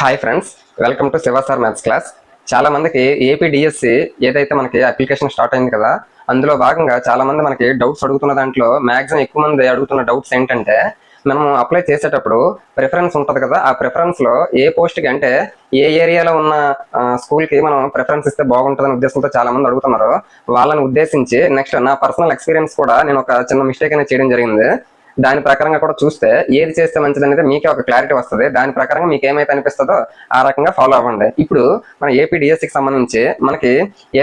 Hi friends welcome to Shiva sir maths class చాలా మందికి AP DSC ఏదైతే మనకి అప్లికేషన్ స్టార్ట్ అయింది కదా అందులో భాగంగా చాలా మంది మనకి డౌట్స్ అడుగుతున్న దాంట్లో మ్యాక్సిమం ఎక్కువ మంది అడుగుతున్న డౌట్స్ ఏంటంటే మనం అప్లై చేసేటప్పుడు ప్రిఫరెన్స్ ఉంటుంది కదా ఆ ప్రిఫరెన్స్లో ఏ పోస్ట్కి అంటే ఏ ఏరియాలో ఉన్న స్కూల్కి మనం ప్రిఫరెన్స్ ఇస్తే బాగుంటుందనే ఉద్దేశంతో చాలా మంది అడుగుతున్నారు. వాళ్ళని ఉద్దేశించి నెక్స్ట్ నా పర్సనల్ ఎక్స్పీరియన్స్ కూడా నేను ఒక చిన్న మిస్టేక్ అనేది చేయడం జరిగింది. దాని ప్రకారంగా కూడా చూస్తే ఏది చేస్తే మంచిది అనేది మీకే ఒక క్లారిటీ వస్తుంది. దాని ప్రకారంగా మీకు ఏమైతే అనిపిస్తుందో ఆ రకంగా ఫాలో అవ్వండి. ఇప్పుడు మన ఏపీ డిఎస్సికి సంబంధించి మనకి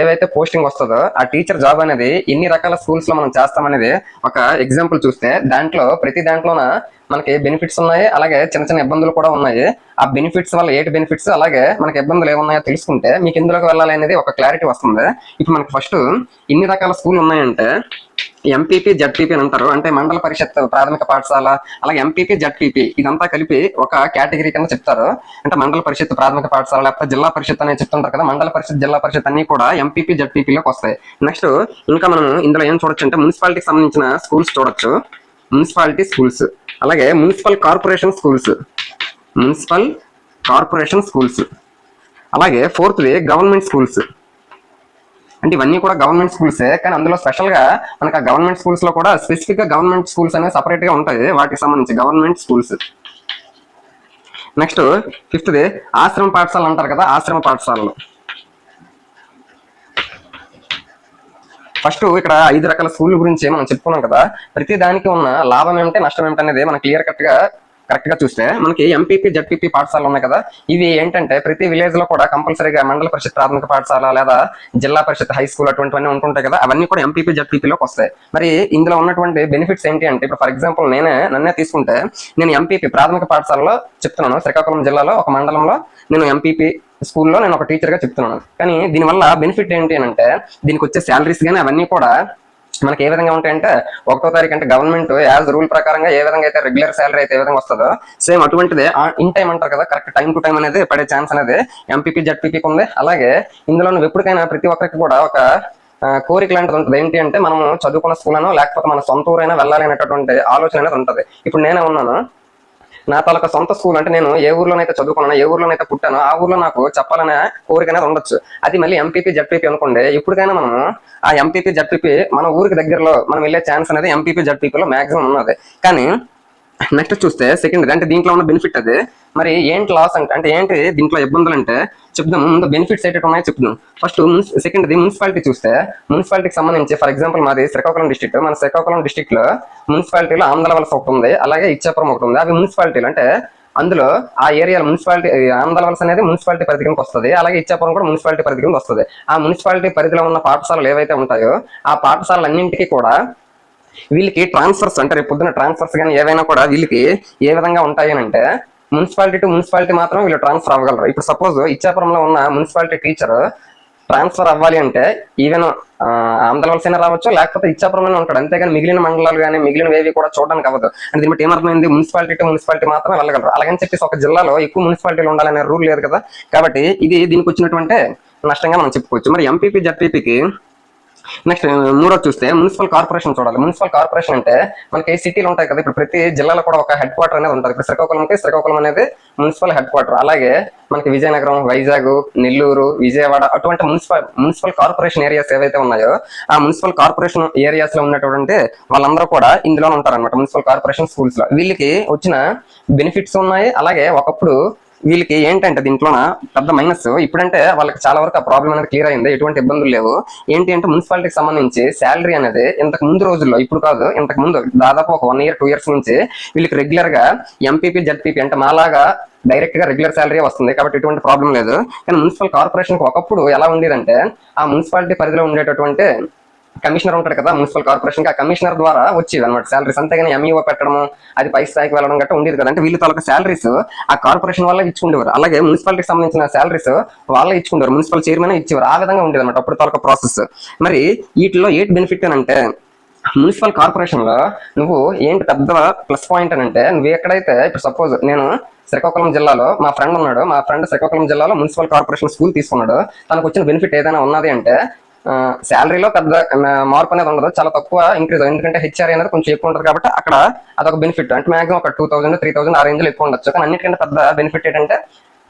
ఏవైతే పోస్టింగ్ వస్తుందో ఆ టీచర్ జాబ్ అనేది ఎన్ని రకాల స్కూల్స్లో మనం చేస్తామనేది ఒక ఎగ్జాంపుల్ చూస్తే దాంట్లో ప్రతి దాంట్లోన మనకి బెనిఫిట్స్ ఉన్నాయి అలాగే చిన్న చిన్న ఇబ్బందులు కూడా ఉన్నాయి. ఆ బెనిఫిట్స్ వల్ల ఏటి బెనిఫిట్స్ అలాగే మనకి ఇబ్బందులు ఏమున్నాయో తెలుసుకుంటే మీకు ఇందులోకి వెళ్ళాలి అనేది ఒక క్లారిటీ వస్తుంది. ఇప్పుడు మనకి ఫస్ట్ ఇన్ని రకాల స్కూల్ ఉన్నాయంటే ఎంపీపీ జడ్పీపీ అని అంటారు. అంటే మండల పరిషత్ ప్రాథమిక పాఠశాల అలాగే ఎంపీపీ జడ్పీపీ ఇదంతా కలిపి ఒక కేటగిరీ కింద చెప్తారు. అంటే మండల పరిషత్ ప్రాథమిక పాఠశాల లేకపోతే జిల్లా పరిషత్ అనేది చెప్తుంటారు కదా మండల పరిషత్ జిల్లా పరిషత్ అన్ని కూడా ఎంపీపీ జడ్పీపీలోకి వస్తాయి. నెక్స్ట్ ఇంకా మనం ఇందులో ఏం చూడొచ్చు అంటే మున్సిపాలిటీకి సంబంధించిన స్కూల్స్ చూడొచ్చు. Municipality schools. అలాగే municipal corporation schools. Municipal corporation schools. అలాగే ఫోర్త్ది గవర్నమెంట్ స్కూల్స్. అంటే ఇవన్నీ కూడా గవర్నమెంట్ స్కూల్సే కానీ అందులో స్పెషల్గా మనకు ఆ గవర్నమెంట్ స్కూల్స్లో కూడా స్పెసిఫిక్గా గవర్నమెంట్ స్కూల్స్ అనేవి సపరేట్గా ఉంటాయి వాటికి సంబంధించి గవర్నమెంట్ స్కూల్స్ నెక్స్ట్ ఫిఫ్త్ది ఆశ్రమ పాఠశాలలు అంటారు కదా ఆశ్రమ పాఠశాలలు. ఫస్ట్ ఇక్కడ ఐదు రకాల స్కూల్ గురించి మనం చెప్పుకున్నాం కదా ప్రతి దానికి ఉన్న లాభం ఏమిటి నష్టం ఏమిటి అనేది మనం క్లియర్ కట్గా కరెక్ట్గా చూస్తే మనకి ఎంపీపీ జడ్పీపీ పాఠశాలలు ఉన్నాయి కదా. ఇవి ఏంటంటే ప్రతి విలేజ్లో కూడా కంపల్సరీగా మండల పరిషత్ ప్రాథమిక పాఠశాల లేదా జిల్లా పరిషత్ హై స్కూల్ అటువంటివన్నీ ఉంటుంటాయి కదా. అవన్నీ కూడా ఎంపీపీ జడ్పీపీలోకి వస్తాయి. మరి ఇందులో ఉన్నటువంటి బెనిఫిట్స్ ఏంటి అంటే ఇప్పుడు ఫర్ ఎగ్జాంపుల్ నేనే నన్నే తీసుకుంటే నేను ఎంపీపీ ప్రాథమిక పాఠశాలలో చెప్తున్నాను. శ్రీకాకుళం జిల్లాలో ఒక మండలంలో నేను ఎంపీపీ స్కూల్లో నేను ఒక టీచర్గా చెప్తున్నాను. కానీ దీనివల్ల బెనిఫిట్ ఏంటి అని అంటే దీనికి వచ్చే శాలరీస్ కానీ అవన్నీ కూడా మనకి ఏ విధంగా ఉంటాయంటే ఒకటో తారీఖు అంటే గవర్నమెంట్ యాజ్ రూల్ ప్రకారంగా ఏ విధంగా అయితే రెగ్యులర్ శాలరీ అయితే ఏ విధంగా వస్తుందో సేమ్ అటువంటిది ఇన్ టైం అంటారు కదా కరెక్ట్ టైం టు టైం అనేది పడే ఛాన్స్ అనేది ఎంపీపీ జడ్పీపీకి ఉంది. అలాగే ఇందులో నువ్వు ఎప్పటికైనా ప్రతి ఒక్కరికి కూడా ఒక కోరిక లాంటిది ఉంటుంది. ఏంటి అంటే మనము చదువుకున్న స్కూల్ అనో లేకపోతే మన సొంత ఊరైనా వెళ్ళాలి అనేటటువంటి ఆలోచన అనేది ఉంటుంది. ఇప్పుడు నేనే ఉన్నాను. నా తాలూకా సొంత స్కూల్ అంటే నేను ఏ ఊర్లోనైతే చదువుకున్నాను ఏ ఊర్లోనైతే పుట్టానో ఆ ఊర్లో నాకు చెప్పాలనే కోరిక ఉండొచ్చు. అది మళ్ళీ ఎంపీపీ జడ్పీపీ అనుకోండి. ఎప్పటికైనా మనం ఆ ఎంపీపీ జడ్పీపీ మన ఊరికి దగ్గరలో మనం వెళ్ళే ఛాన్స్ అనేది ఎంపీపీ జడ్పీపీలో మాక్సిమం ఉన్నది. కానీ నెక్స్ట్ చూస్తే సెకండ్ అంటే దీంట్లో ఉన్న బెనిఫిట్ అది. మరి ఏంటి లాస్ అంటే అంటే ఏంటి దీంట్లో ఇబ్బందులు అంటే చెప్దాం. ముందు బెనిఫిట్స్ ఏంటి ఉన్నాయో చెప్దాం. ఫస్ట్ సెకండ్ది మున్సిపాలిటీ చూస్తే మున్సిపాలిటీకి సంబంధించి ఫర్ ఎగ్జాంపుల్ మాది శ్రీకాకుళం డిస్ట్రిక్ట్ మన శ్రీకాకుళం డిస్ట్రిక్ట్లో మున్సిపాలిటీలో ఆంధ్ర వలస ఒకటి ఉంది అలాగే ఇచ్చాపురం ఒకటి ఉంది. అవి మున్సిపాలిటీలు అంటే అందులో ఆ ఏరియా మున్సిపాలిటీ ఆంధ్ర వలస అనేది మున్సిపాలిటీ పరిధి కింద వస్తుంది. అలాగే ఇచ్చాపురం కూడా మున్సిపాలిటీ పరిధి కింద వస్తుంది. ఆ మున్సిపాలిటీ పరిధిలో ఉన్న పాఠశాలలు ఏవైతే ఉంటాయో ఆ పాఠశాలలన్నింటికి కూడా వీళ్ళకి ట్రాన్స్ఫర్స్ అంటే రేపు పొద్దున ట్రాన్స్ఫర్స్ కానీ ఏవైనా కూడా వీళ్ళకి ఏ విధంగా ఉంటాయి అంటే మున్సిపాలిటీ టు మున్సిపాలిటీ మాత్రం వీళ్ళు ట్రాన్స్ఫర్ అవ్వగలరు. ఇప్పుడు సపోజ్ ఇచ్చాపురంలో ఉన్న మున్సిపాలిటీ టీచర్ ట్రాన్స్ఫర్ అవ్వాలి అంటే ఈవెన్ ఆంధ్ర వలసైనా రావచ్చు లేకపోతే ఇచ్చాపురంలోనే ఉంటాడు. అంతేగాని మిగిలిన మండలాలు కానీ మిగిలిన ఏవి కూడా చూడడానికి అవ్వదు. అంటే దీని బట్టి ఏమర్థమైంది? మున్సిపాలిటీ టు మున్సిపాలిటీ మాత్రం వెళ్ళగలరు. అలాగని చెప్పేసి ఒక జిల్లాలో ఎక్కువ మున్సిపాలిటీలు ఉండాలనే రూల్ లేదు కదా. కాబట్టి ఇది దీనికి వచ్చినటువంటి నష్టంగా మనం చెప్పుకోవచ్చు. మరి ఎంపీపీ జడ్పీపీకి నెక్స్ట్ మూడో చూస్తే మున్సిపల్ కార్పొరేషన్ చూడాలి. మున్సిపల్ కార్పొరేషన్ అంటే మనకి సిటీలు ఉంటాయి కదా ఇప్పుడు ప్రతి జిల్లాలో కూడా ఒక హెడ్ క్వార్టర్ అనేది ఉంటుంది. ఇప్పుడు శ్రీకాకుళంకి శ్రీకాకుళం అనేది మున్సిపల్ హెడ్ క్వార్టర్ అలాగే మనకి విజయనగరం వైజాగ్ నెల్లూరు విజయవాడ అటువంటి మున్సిపల్ మున్సిపల్ కార్పొరేషన్ ఏరియాస్ ఏవైతే ఉన్నాయో ఆ మున్సిపల్ కార్పొరేషన్ ఏరియాస్లో ఉన్నటువంటి వాళ్ళందరూ కూడా ఇందులో ఉంటారు అనమాట మున్సిపల్ కార్పొరేషన్ స్కూల్స్లో. వీళ్ళకి వచ్చిన బెనిఫిట్స్ ఉన్నాయి. అలాగే ఒకప్పుడు వీళ్ళకి ఏంటంటే దీంట్లో పెద్ద మైనస్ ఇప్పుడంటే వాళ్ళకి చాలా వరకు ఆ ప్రాబ్లం అనేది క్లియర్ అయింది. ఎటువంటి ఇబ్బందులు లేవు. ఏంటి అంటే మున్సిపాలిటీకి సంబంధించి శాలరీ అనేది ఇంతకు ముందు రోజుల్లో ఇప్పుడు కాదు ఇంతకు ముందు దాదాపు ఒక వన్ ఇయర్ టూ ఇయర్స్ నుంచి వీళ్ళకి రెగ్యులర్గా ఎంపీపీ జడ్పీపీ అంటే మాలాగా డైరెక్ట్గా రెగ్యులర్ శాలరీ వస్తుంది. కాబట్టి ఎటువంటి ప్రాబ్లం లేదు. కానీ మున్సిపల్ కార్పొరేషన్ ఒకప్పుడు ఎలా ఉండేదంటే ఆ మున్సిపాలిటీ పరిధిలో ఉండేటటువంటి కమిషనర్ ఉంటాడు కదా మున్సిపల్ కార్పొరేషన్కి ఆ కమిషనర్ ద్వారా వచ్చేది అనమాట శాలరీస్ అంతేగాని ఎంఈఓ పెట్టడము అది పై స్థాయికి వెళ్ళడం గట్రా ఉండేది కదా. అంటే వీళ్ళ తాలూకా శాలరీస్ ఆ కార్పొరేషన్ వల్ల ఇచ్చుకుండేవారు. అలాగే మున్సిపాలిటీకి సంబంధించిన శాలరీస్ వాళ్ళే ఇచ్చుకుంటారు మున్సిపల్ చైర్మన్ ఇచ్చేవారు. ఆ విధంగా ఉండేది అనమాట అప్పుడు తాలూకా ప్రాసెస్. మరి వీటిలో ఏంటి బెనిఫిట్ అని అంటే మున్సిపల్ కార్పొరేషన్లో నువ్వు ఏంటి పెద్ద ప్లస్ పాయింట్ అని అంటే నువ్వు ఎక్కడైతే ఇప్పుడు సపోజ్ నేను శ్రీకాకుళం జిల్లాలో మా ఫ్రెండ్ ఉన్నాడు. మా ఫ్రెండ్ శ్రీకాకుళం జిల్లాలో మున్సిపల్ కార్పొరేషన్ స్కూల్ తీసుకున్నాడు. తనకు వచ్చిన బెనిఫిట్ ఏదైనా ఉన్నది అంటే శాలరీలో పెద్ద మార్పు అనేది ఉండదు. చాలా తక్కువ ఇంక్రీజ్ ఎందుకంటే హెచ్ఆర్ అనేది కొంచెం ఎక్కువ ఉంటుంది కాబట్టి అక్కడ అదొక బెనిఫిట్ అంటే మాక్సిమం ఒక టూ థౌసండ్ త్రీ థౌసండ్ ఆ రేంజ్లో ఎక్కువ ఉండొచ్చు. కానీ అన్నిటికంటే పెద్ద బెనిఫిట్ ఏంటంటే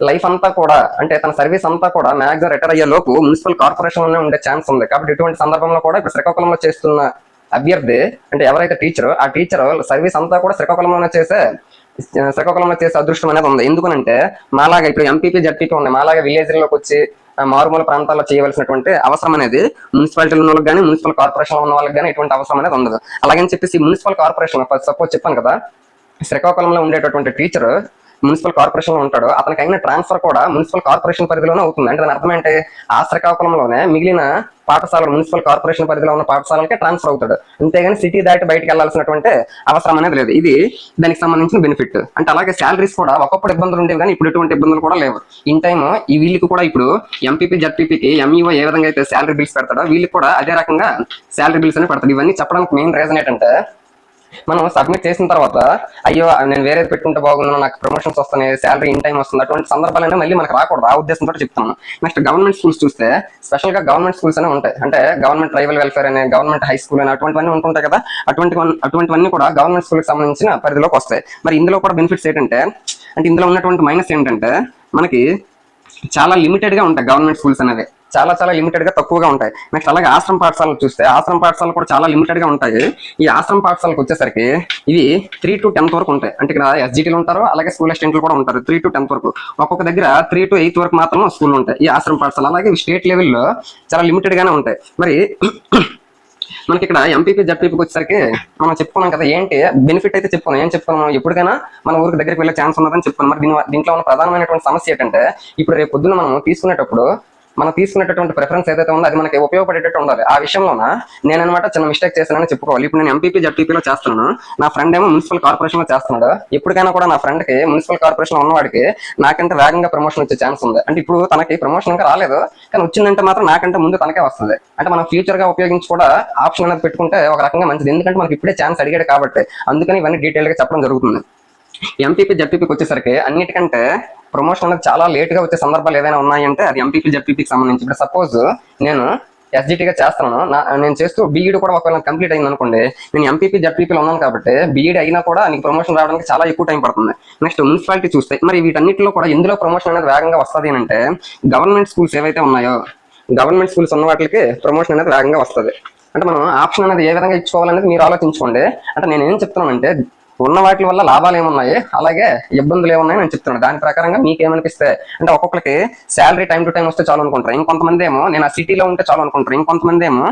లైఫ్ అంతా కూడా అంటే తన సర్వీస్ అంతా కూడా మ్యాక్సిమం రిటైర్ అయ్యే లోపు మున్సిపల్ కార్పొరేషన్లోనే ఉండే ఛాన్స్ ఉంది. కాబట్టి ఇటువంటి సందర్భంలో కూడా ఇప్పుడు శ్రీకాకుళంలో చేస్తున్న అభ్యర్థి అంటే ఎవరైతే టీచర్ ఆ టీచర్ సర్వీస్ అంతా కూడా శ్రీకాకుళంలోనే చేసే శ్రీకాకుళంలో చేసే అదృష్టం అనేది ఉంది. ఎందుకనంటే మాలాగా ఇప్పుడు ఎంపీపీ జడ్పీపీ ఉన్నాయి మాలాగా విలేజ్లోకి వచ్చి మారుమూల ప్రాంతాల్లో చేయవలసినటువంటి అవసరం అనేది మున్సిపాలిటీలో ఉన్న వాళ్ళకి కానీ మున్సిపల్ కార్పొరేషన్ ఉన్న వాళ్ళకి కానీ ఎటువంటి అవసరం అనేది ఉండదు. అలాగని చెప్పేసి మున్సిపల్ కార్పొరేషన్ సపోజ్ చెప్పాను కదా శ్రీకాకుళంలో ఉండేటటువంటి టీచర్ మున్సిపల్ కార్పొరేషన్లో ఉంటాడు. అతనికి అయిన ట్రాన్స్ఫర్ కూడా మున్సిపల్ కార్పొరేషన్ పరిధిలోనే అవుతుంది. అంటే దాని అర్థం ఏంటి? ఆ శ్రీకాకుళంలోనే మిగిలిన పాఠశాలలు మున్సిపల్ కార్పొరేషన్ పరిధిలో ఉన్న పాఠశాలలకే ట్రాన్స్ఫర్ అవుతాడు. అంతేగాని సిటీ దాటి బయటకు వెళ్ళాల్సినటువంటి అవసరం అనేది లేదు. ఇది దానికి సంబంధించిన బెనిఫిట్. అంటే అలాగే శాలరీస్ కూడా ఒకప్పుడు ఇబ్బందులు ఉండేవి కానీ ఇప్పుడు ఎటువంటి ఇబ్బందులు కూడా లేవు. ఇన్ టైమ్ ఈ వీళ్ళకి కూడా ఇప్పుడు ఎంపీపీ జడ్పీపీకి ఎంఈఓ ఏ విధంగా అయితే శాలరీ బిల్స్ పెడతాడో వీళ్ళకి కూడా అదే రకంగా శాలరీ బిల్స్ అని పెడతాడు. ఇవన్నీ చెప్పడానికి మెయిన్ రీజన్ ఏంటంటే మనం సబ్మిట్ చేసిన తర్వాత అయ్యో నేను వేరేది పెట్టుకుంటే బాగున్నాను నాకు ప్రమోషన్స్ వస్తున్నాయి శాలరీ ఇన్ టైం వస్తుంది అటువంటి సందర్భాలైనా మళ్ళీ మనకు రాకూడదు. ఆ ఉద్దేశంతో చెప్తాను నెక్స్ట్ గవర్నమెంట్ స్కూల్స్ చూస్తే స్పెషల్గా గవర్నమెంట్ స్కూల్స్ అనే ఉంటాయి. అంటే గవర్నమెంట్ ట్రైబల్ వెల్ఫేర్ అనే గవర్నమెంట్ హై స్కూల్ అని అటువంటివన్నీ ఉంటుంటాయి కదా. అటువంటి అటువంటివన్నీ కూడా గవర్నమెంట్ స్కూల్కి సంబంధించిన పరిధిలోకి వస్తాయి. మరి ఇందులో కూడా బెనిఫిట్స్ ఏంటంటే అంటే ఇందులో ఉన్నటువంటి మైనస్ ఏంటంటే మనకి చాలా లిమిటెడ్గా ఉంటాయి గవర్నమెంట్ స్కూల్స్ అనేవి. చాలా చాలా లిమిటెడ్గా తక్కువగా ఉంటాయి. నెక్స్ట్ అలాగే ఆశ్రమ పాఠశాలలు చూస్తే ఆశ్రమ పాఠశాలలు కూడా చాలా లిమిటెడ్గా ఉంటాయి. ఈ ఆశ్రమ పాఠశాలకు వచ్చేసరికి ఇవి త్రీ టు టెన్త్ వరకు ఉంటాయి. అంటే ఇక్కడ ఎస్జిటీలు ఉంటారు అలాగే స్కూల్ అసిస్టెంట్లు కూడా ఉంటారు త్రీ టు టెన్త్ వరకు. ఒక్కొక్క దగ్గర త్రీ టు ఎయిత్ వరకు మాత్రం స్కూల్ ఉంటాయి. ఈ ఆశ్రమ పాఠశాల అలాగే స్టేట్ లెవెల్లో చాలా లిమిటెడ్ గానే ఉంటాయి. మరి మనకి ఇక్కడ ఎంపీపీ జడ్పీపీకి వచ్చేసరికి మనం చెప్పుకున్నాం కదా ఏంటి? బెనిఫిట్ అయితే చెప్పుకున్నాం. ఏం చెప్పుకున్నాం? మనం ఎప్పటికైనా మన ఊరికి దగ్గరికి వెళ్ళే ఛాన్స్ ఉన్నదని చెప్పుకున్నాం. మరి దీని దీంట్లో ఉన్న ప్రధానమైనటువంటి సమస్య ఏంటంటే ఇప్పుడు రేపు పొద్దున మనం తీసుకునేటప్పుడు మనం తీసుకునేటటువంటి ప్రిఫరెన్స్ ఏదైతే ఉందో అది మనకి ఉపయోగపడేటట్టు ఉండాలి. ఆ విషయంలోన నేను చిన్న మిస్టేక్ చేశానని చెప్పుకోవాలి. ఇప్పుడు నేను ఎంపీపీ జడ్పీపీలో చేస్తున్నాను. నా ఫ్రెండ్ ఏమో మున్సిపల్ కార్పొరేషన్లో చేస్తున్నాడు. ఎప్పటికైనా కూడా నా ఫ్రెండ్కి మున్సిపల్ కార్పొరేషన్ ఉన్నవాడికి నాకంటే వేగంగా ప్రమోషన్ వచ్చే ఛాన్స్ ఉంది. అంటే ఇప్పుడు తనకి ప్రమోషన్ ఇంకా రాలేదు. కానీ వచ్చిందంటే మాత్రం నాకంటే ముందు తనకే వస్తుంది. అంటే మనం ఫ్యూచర్గా ఉపయోగించి కూడా ఆప్షన్ అనేది పెట్టుకుంటే ఒక రకంగా మంచిది. ఎందుకంటే మనకి ఇప్పుడే ఛాన్స్ అడిగాడు కాబట్టి అందుకని ఇవన్నీ డీటెయిల్గా చెప్పడం జరుగుతుంది. ఎంపీపీ జడ్పీపీకి వచ్చేసరికి అన్నిటికంటే ప్రమోషన్ అనేది చాలా లేట్గా వచ్చే సందర్భాలు ఏదైనా ఉన్నాయంటే అది ఎంపీపీ జడ్పీపీకి సంబంధించి. ఇప్పుడు సపోజ్ నేను ఎస్జిటీగా గా చేస్తున్నాను. నా నేను చేస్తూ బీఈడి కూడా ఒకవేళ కంప్లీట్ అయింది అనుకోండి నేను ఎంపీపీ జడ్పీపీలో ఉన్నాను కాబట్టి బీఈడి అయినా కూడా నీకు ప్రమోషన్ రావడానికి చాలా ఎక్కువ టైం పడుతుంది. నెక్స్ట్ మున్సిపాలిటీ చూస్తే మరి వీటన్నిటిలో కూడా ఎందులో ప్రమోషన్ అనేది వేగంగా వస్తుంది అంటే గవర్నమెంట్ స్కూల్స్ ఏవైతే ఉన్నాయో గవర్నమెంట్ స్కూల్స్ ఉన్న వాటికి ప్రమోషన్ అనేది వేగంగా వస్తుంది. అంటే మనం ఆప్షన్ అనేది ఏ విధంగా ఇచ్చుకోవాలనేది మీరు ఆలోచించుకోండి. అంటే నేను ఏం చెప్తున్నానంటే ఉన్న వాటి వల్ల లాభాలు ఏమున్నాయి? అలాగే ఇబ్బందులు ఏమున్నాయి నేను చెప్తున్నాను. దాని ప్రకారంగా మీకు ఏమనిపిస్తే అంటే ఒక్కొక్కరికి శాలరీ టైం టు టైం వస్తే చాలు అనుకుంటారు. ఇంకొంతమంది ఏమో నేను ఆ సిటీలో ఉంటే చాలు అనుకుంటారు. ఇంకొంతమంది ఏమో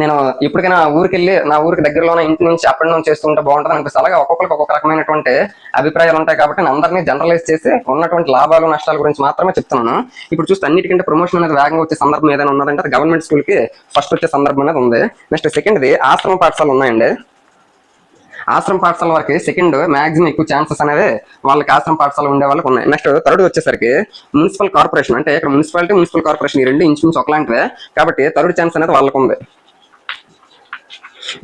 నేను ఇప్పటికైనా ఊరికి వెళ్ళి నా ఊరికి దగ్గరలోనే ఇంటి నుంచి అప్ అండ్ డౌన్ చేస్తుంటే బాగుంటుంది అనిపిస్తుంది అలాగే ఒక్కొక్కరికి ఒక్కొక్క రకమైనటువంటి అభిప్రాయాలు ఉంటాయి కాబట్టి నేను అందరినీ జనరలైజ్ చేసి ఉన్నటువంటి లాభాలు నష్టాల గురించి మాత్రమే చెప్తున్నాను. ఇప్పుడు చూస్తే అన్నిటికంటే ప్రమోషన్ అనేది వేగంగా వచ్చే సందర్భం ఏదైనా ఉన్నదంటే గవర్నమెంట్ స్కూల్కి ఫస్ట్ వచ్చే సందర్భం అనేది ఉంది. నెక్స్ట్ సెకండ్ది ఆశ్రమ పాఠశాలలు ఉన్నాయండి. ఆశ్రమ పాఠశాల వరకు సెకండ్ మాక్సిమం ఎక్కువ ఛాన్సెస్ అనేవి వాళ్ళకి ఆశ్రమ పాఠశాల ఉండే వాళ్ళకి ఉన్నాయి. నెక్స్ట్ థర్డ్ వచ్చేసరికి మున్సిపల్ కార్పొరేషన్ అంటే ఇక్కడ మున్సిపాలిటీ మున్సిపల్ కార్పొరేషన్ ఈ రెండు ఇంచుమించు ఒకలాంటివే. కాబట్టి థర్డ్ ఛాన్స్ అనేది వాళ్ళకు ఉంది.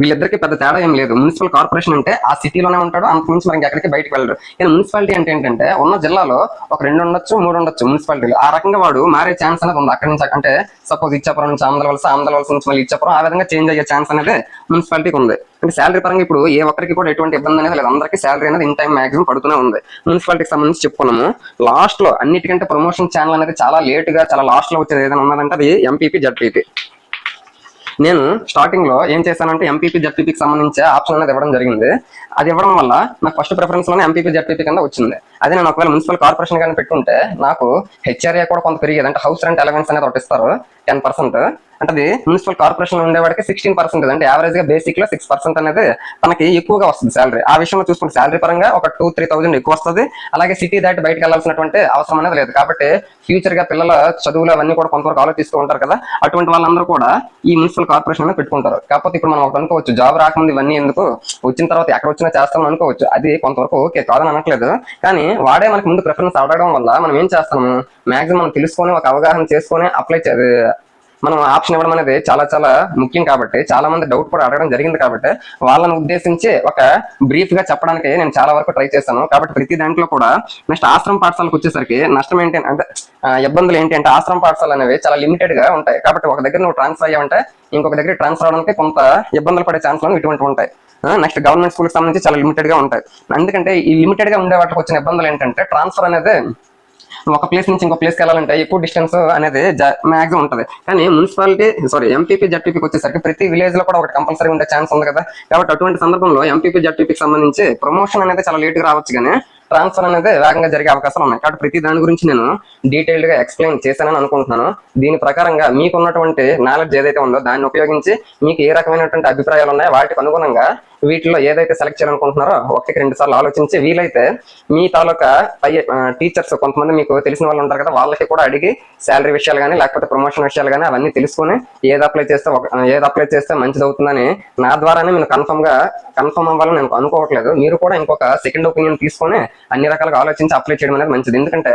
వీళ్ళిద్దరికి పెద్ద తేడా ఏం లేదు. మున్సిపల్ కార్పొరేషన్ అంటే ఆ సిటీలోనే ఉంటాడు. అంతకుమించి మనకి ఎక్కడికి బయటకు వెళ్ళరు కానీ మున్సిపాలిటీ అంటే ఏంటంటే ఉన్న జిల్లాలో ఒక రెండు ఉండొచ్చు మూడు ఉండొచ్చు మున్సిపాలిటీలు ఆ రకంగా వాడు మారే ఛాన్స్ అనేది ఉంది. అక్కడి నుంచి అంటే సపోజ్ ఇచ్చాపురం నుంచి ఆంధ్రవలస ఆంధ్రవలస నుంచి మళ్ళీ ఇచ్చాపురం ఆ విధంగా చేంజ్ అయ్యే ఛాన్స్ అనేది మున్సిపాలిటీకి ఉంది. అంటే శాలరీ పరంగా ఇప్పుడు ఏ ఒక్కరికి కూడా ఎటువంటి ఇబ్బంది అనేది లేదు. అందరికీ శాలరీ అనేది ఇన్ టైం మాక్సిమం పడుతూనే ఉంది. మున్సిపాలిటీకి సంబంధించి చెప్పుకున్నాము. లాస్ట్లో అన్నిటికంటే ప్రమోషన్ ఛానల్ అనేది చాలా లేట్గా చాలా లాస్ట్లో వచ్చేది ఏదైనా ఉన్నదంటే అది ఎంపీపీ జడ్పీపీ నేను స్టార్టింగ్లో ఏం చేశానంటే ఎంపీపీ జడ్పీపీకి సంబంధించి ఆప్షన్ అనేది ఇవ్వడం జరిగింది. అది ఇవ్వడం వల్ల నాకు ఫస్ట్ ప్రిఫరెన్స్లోనే ఎంపీపీ జడ్పీపీ కింద వచ్చింది. అదే నేను ఒకవేళ మున్సిపల్ కార్పొరేషన్ కానీ పెట్టుకుంటే నాకు హెచ్ఆర్ఏ కూడా కొంత పెరిగేది. అంటే హౌస్ రెంట్ అలవెన్స్ అనేది ఒకటి ఇస్తారు టెన్ పర్సెంట్ అంటే అది మున్సిపల్ కార్పొరేషన్లో ఉండేవాడికి సిక్స్టీన్ పర్సెంట్ అంటే యావరేజ్గా బేసిక్లో సిక్స్ పర్సెంట్ అనేది మనకి ఎక్కువగా వస్తుంది శాలరీ ఆ విషయంలో చూసుకుంటే శాలరీ పరంగా ఒక టూ త్రీ థౌసండ్ ఎక్కువ వస్తుంది. అలాగే సిటీ దాటి బయటకు వెళ్ళాల్సినటువంటి అవసరం అనేది లేదు. కాబట్టి ఫ్యూచర్గా పిల్లల చదువులు అవన్నీ కూడా కొంతవరకు ఆలోచిస్తూ ఉంటారు కదా అటువంటి వాళ్ళందరూ కూడా ఈ మున్సిపల్ కార్పొరేషన్లో పెట్టుకుంటారు. కాకపోతే ఇప్పుడు మనం ఒకటి అనుకోవచ్చు జాబ్ రాకముందు ఇవన్నీ ఎందుకు వచ్చిన తర్వాత ఎక్కడ వచ్చినా చేస్తాం అనుకోవచ్చు. అది కొంతవరకు ఓకే కాదని అనట్లేదు. కానీ వాడే మనకి ముందు ప్రిఫరెన్స్ అడగడం వల్ల మనం ఏం చేస్తాము? మాక్సిమం మనం తెలుసుకొని ఒక అవగాహన చేసుకొని అప్లై మనం ఆప్షన్ ఇవ్వడం అనేది చాలా చాలా ముఖ్యం కాబట్టి చాలా మంది డౌట్ కూడా అడగడం జరిగింది కాబట్టి వాళ్ళని ఉద్దేశించి ఒక బ్రీఫ్గా చెప్పడానికి నేను చాలా వరకు ట్రై చేశాను. కాబట్టి ప్రతి దాంట్లో కూడా నెక్స్ట్ ఆశ్రమ పాఠశాలకు వచ్చేసరికి నష్టం ఏంటి అంటే ఇబ్బందులు ఏంటి అంటే ఆశ్రమ పాఠశాలలు అనేవి చాలా లిమిటెడ్గా ఉంటాయి. కాబట్టి ఒక దగ్గర నువ్వు ట్రాన్స్ఫర్ అయ్యావంటే ఇంకొక దగ్గర ట్రాన్స్ఫర్ అవడానికి కొంత ఇబ్బందులు పడే ఛాన్స్ ఇటువంటి ఉంటాయి. నెక్స్ట్ గవర్నమెంట్ స్కూల్కి సంబంధించి చాలా లిమిటెడ్గా ఉంటాయి. ఎందుకంటే ఈ లిమిటెడ్గా ఉండే వాటికి వచ్చిన ఇబ్బందులు ఏంటంటే ట్రాన్స్ఫర్ అనేది ఒక ప్లేస్ నుంచి ఇంకో ప్లేస్కి వెళ్ళాలంటే ఎక్కువ డిస్టెన్స్ అనేది మ్యాక్సిమం ఉంటుంది. కానీ మున్సిపాలిటీ సారీ ఎంపీపీ జడ్పీపీకి వచ్చేసరికి ప్రతి విలేజ్లో కూడా ఒకటి కంపల్సరీ ఉండే ఛాన్స్ ఉంది కదా. కాబట్టి అటువంటి సందర్భంలో ఎంపీపీ జడ్పీపీకి సంబంధించి ప్రమోషన్ అనేది చాలా లేట్గా రావచ్చు కానీ ట్రాన్స్ఫర్ అనేది వేగంగా జరిగే అవకాశాలు ఉన్నాయి. కాబట్టి ప్రతి దాని గురించి నేను డీటెయిల్డ్గా ఎక్స్ప్లెయిన్ చేశానని అనుకుంటున్నాను. దీని ప్రకారంగా మీకు ఉన్నటువంటి నాలెడ్జ్ ఏదైతే ఉందో దాన్ని ఉపయోగించి మీకు ఏ రకమైనటువంటి అభిప్రాయాలు ఉన్నాయో వాటికి అనుగుణంగా వీటిలో ఏదైతే సెలెక్ట్ చేయాలనుకుంటున్నారో ఒకటికి రెండు సార్లు ఆలోచించి వీలైతే మీ తాలూకా పై టీచర్స్ కొంతమంది మీకు తెలిసిన వాళ్ళు ఉంటారు కదా వాళ్ళకి కూడా అడిగి శాలరీ విషయాలు కానీ లేకపోతే ప్రమోషన్ విషయాలు కానీ అవన్నీ తెలుసుకొని ఏది అప్లై చేస్తే ఏది అప్లై చేస్తే మంచిది అవుతుందని నా ద్వారానే నేను కన్ఫర్మ్గా కన్ఫర్మ్ అవ్వాలని నేను అనుకోవట్లేదు. మీరు కూడా ఇంకొక సెకండ్ ఒపీనియన్ తీసుకొని అన్ని రకాలుగా ఆలోచించి అప్లై చేయడం అనేది మంచిది. ఎందుకంటే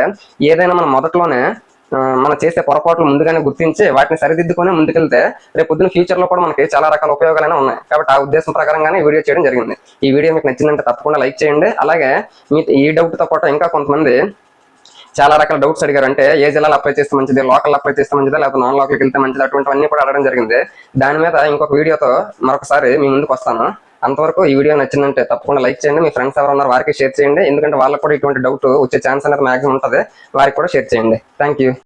ఏదైనా మనం మొదట్లోనే మనం చేసే పొరపాట్లు ముందుగానే గుర్తించి వాటిని సరిదిద్దుకొని ముందుకెళ్తే రేపు పొద్దున ఫ్యూచర్లో కూడా మనకి చాలా రకాల ఉపయోగాలైనా ఉన్నాయి. కాబట్టి ఆ ఉద్దేశం ప్రకారంగానే వీడియో చేయడం జరిగింది. ఈ వీడియో మీకు నచ్చిందంటే తప్పకుండా లైక్ చేయండి. అలాగే మీ ఈ డౌట్తో పాటు ఇంకా కొంతమంది చాలా రకాల డౌట్స్ అడిగారు. అంటే ఏ జిల్లాలో అప్లై చేస్తే మంచిది? లోకల్ అప్లై చేస్తే మంచిదా? లేకపోతే నాన్ లోకల్కి వెళ్తే మంచిది? అటువంటివన్నీ కూడా అడగడం జరిగింది. దాని మీద ఇంకొక వీడియోతో మరొకసారి మీ ముందుకు వస్తాను. అంతవరకు ఈ వీడియో నచ్చిందంటే తప్పకుండా లైక్ చేయండి. మీ ఫ్రెండ్స్ ఎవరు ఉన్నారు వారికి షేర్ చేయండి. ఎందుకంటే వాళ్ళకి కూడా ఇటువంటి డౌట్ వచ్చే ఛాన్స్ అనేది మాక్సిమం ఉంటుంది. వారికి కూడా షేర్ చేయండి. Thank you